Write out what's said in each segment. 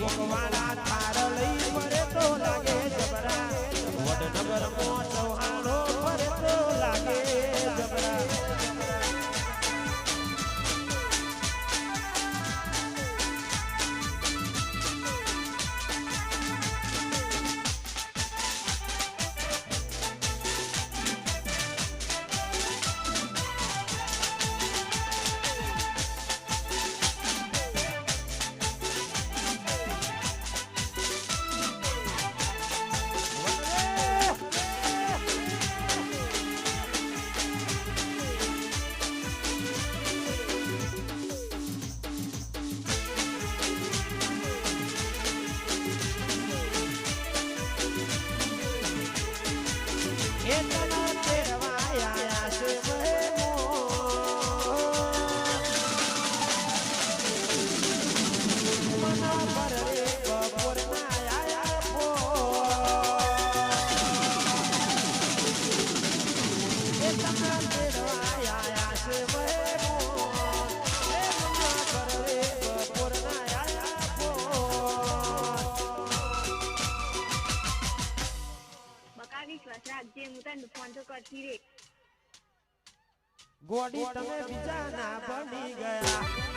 walk around. ગોડી તમે બીજા ગયા.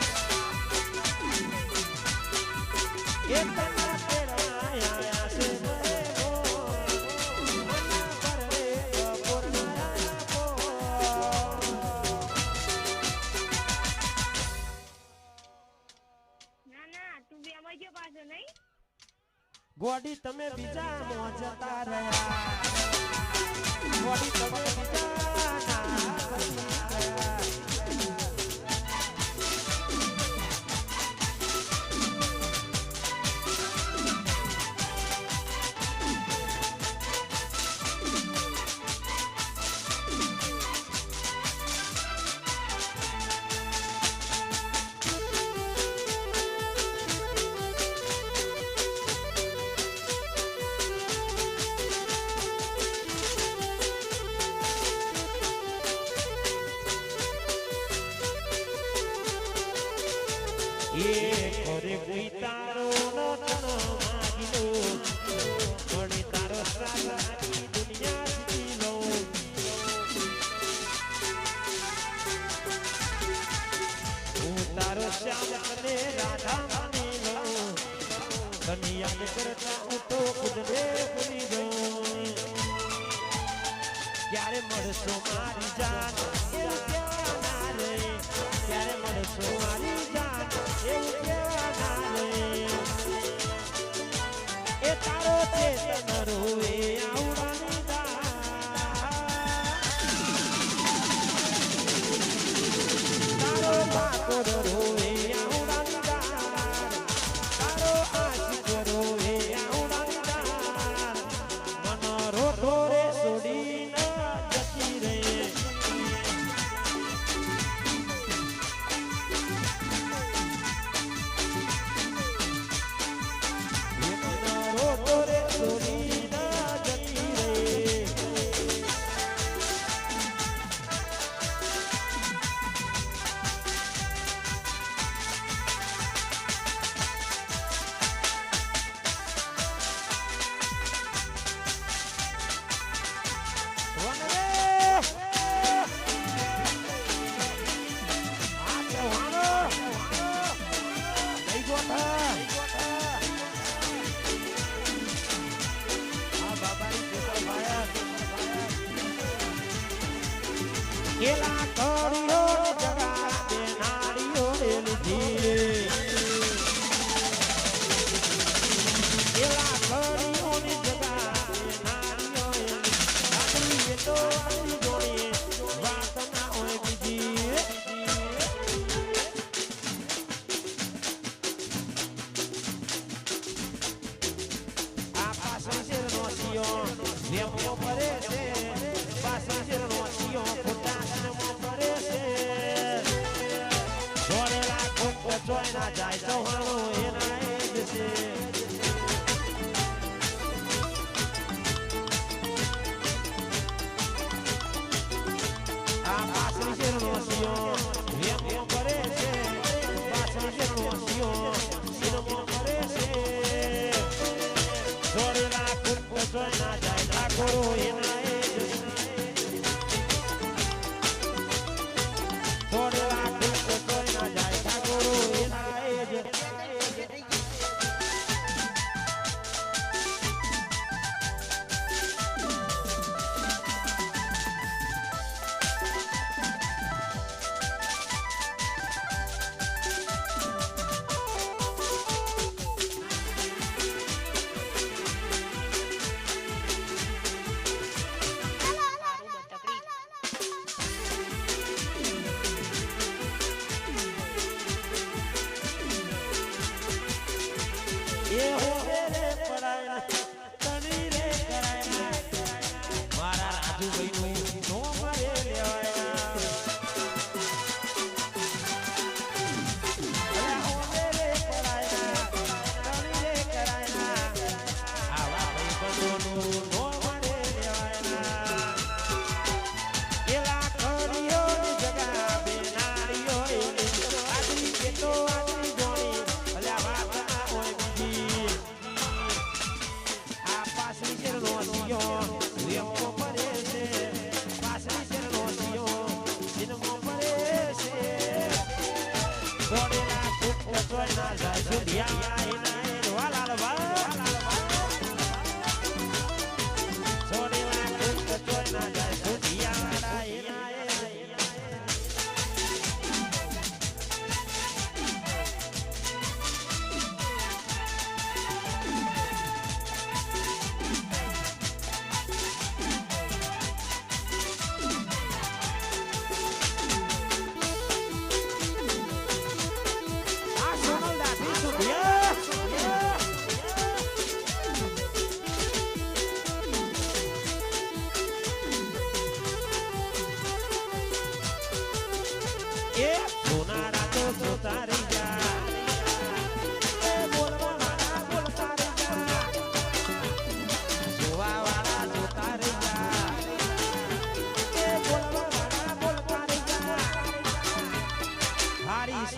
પાછો નહીં? ગોડી તમે બીજા મો જતા રહ્યા. ગોડી તમે બીજા ના રહ્યા. કન્યા કરતા હું તો ખુદને ભૂલી ગયો ક્યારે મળશો મારી જાન ક્યારે મળશો મારી તારો ચેતન રોવે એલા કરી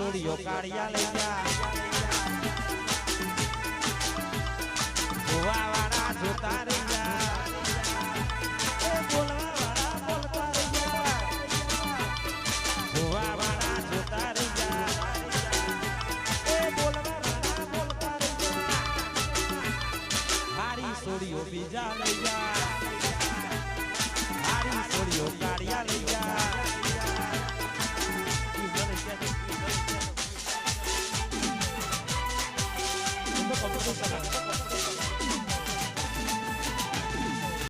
સોડિયો કાળિયા લઈ જા ગોવા વાળા જોતા રહી જા બોલવા વાળા બોલતા રહી જા ગોવા વાળા જોતા રહી જા બોલવા વાળા બોલતા રહી જા હારી સોડિયો બીજા લઈ જા હારી સોડિયો કાળિયા લઈ જા Thank you. どこ行くんだ?